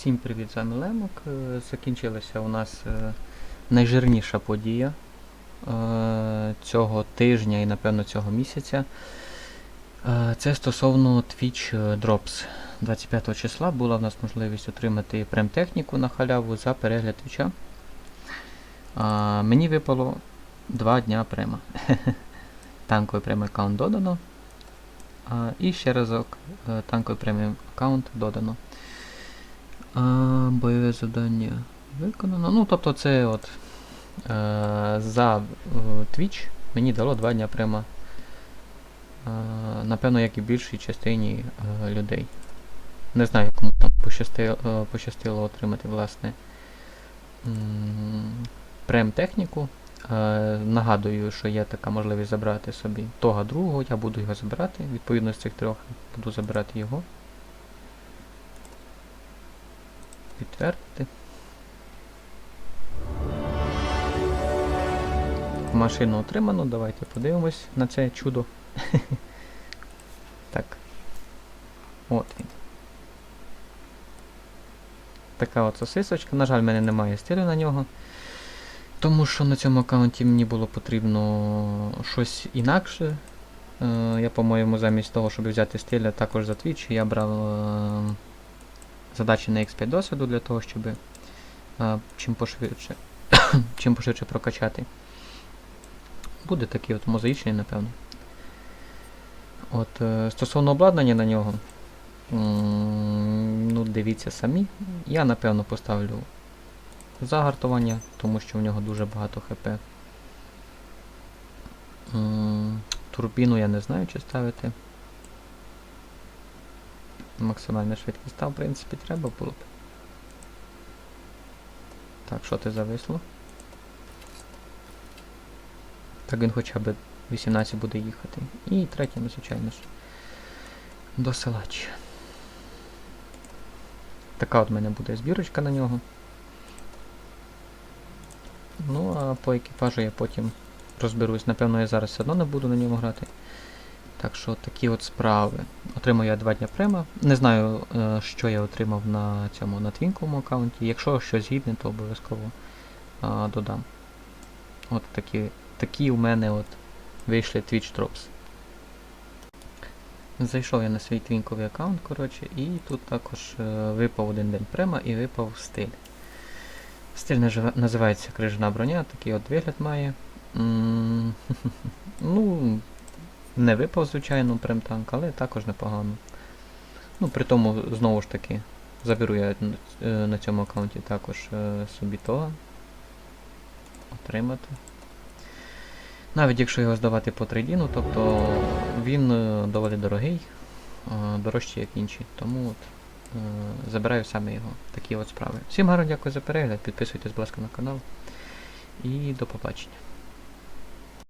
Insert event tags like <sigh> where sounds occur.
Всім привіт, з вами Лемок. Е, Закінчилася у нас е, найжирніша подія е, цього тижня і, напевно, цього місяця. Це стосовно Twitch Drops. 25 числа була в нас можливість отримати прем-техніку на халяву за перегляд твіча. Мені випало 2 дня према. <laughs> Танковий прем аккаунт додано. І ще разок танковий преміум аккаунт додано. А, бойове завдання виконано. Ну, тобто це от е, за е, Twitch мені дало 2 дня према. Е, напевно, як і більшій частині е, людей. Не знаю, кому там пощастило, е, пощастило отримати, власне, прем-техніку. Е, нагадую, що є така можливість забрати собі того другого, я буду його забирати. Відповідно з цих трьох буду забирати його. Підтвердити. Машину отримано, давайте подивимось на це чудо. <laughs> так. От він. Така от сосисочка. На жаль, в мене немає стилю на нього. Тому що на цьому аккаунті мені було потрібно щось інакше. Е, я, по-моєму, замість того, щоб взяти стиля також за Twitch, я брав е, задачі на X5 досвіду для того, щоб е, чим пошвидше, <coughs> чим пошвидше прокачати. Буде такий от мозаїчний, напевно. От, е, стосовно обладнання на нього, м, ну, дивіться самі. Я, напевно, поставлю загартування, тому що в нього дуже багато ХП. М, Турбіну я не знаю, чи ставити. Максимальна швидкість та, в принципі, треба було б. Так, що ти зависло? Так він хоча б 18 буде їхати. І третє, ну, звичайно ж. Досилач. Така от мене буде збірочка на нього. Ну, а по екіпажу я потім розберусь. Напевно, я зараз все одно не буду на ньому грати. Так що такі от справи. Отримав я 2 дня према. Не знаю, е, що я отримав на цьому на твінковому аккаунті. Якщо щось гідне, то обов'язково е, додам. От такі, такі у мене от вийшли Twitch Drops. Зайшов я на свій твінковий аккаунт, коротше, і тут також е, випав один день према і випав стиль. Стиль називається крижана броня, такий от вигляд має. <laughs> Ну, не випав, звичайно, прем танк, але також непогано. Ну, при тому, знову ж таки, заберу я е, на цьому аккаунті також е, собі того. Отримати. Навіть якщо його здавати по трейдіну, тобто він е, доволі дорогий, дорожчий, як інші. Тому от, забираю саме його. Такі от справи. Всім гарно дякую за перегляд, підписуйтесь, будь ласка, на канал. І до побачення.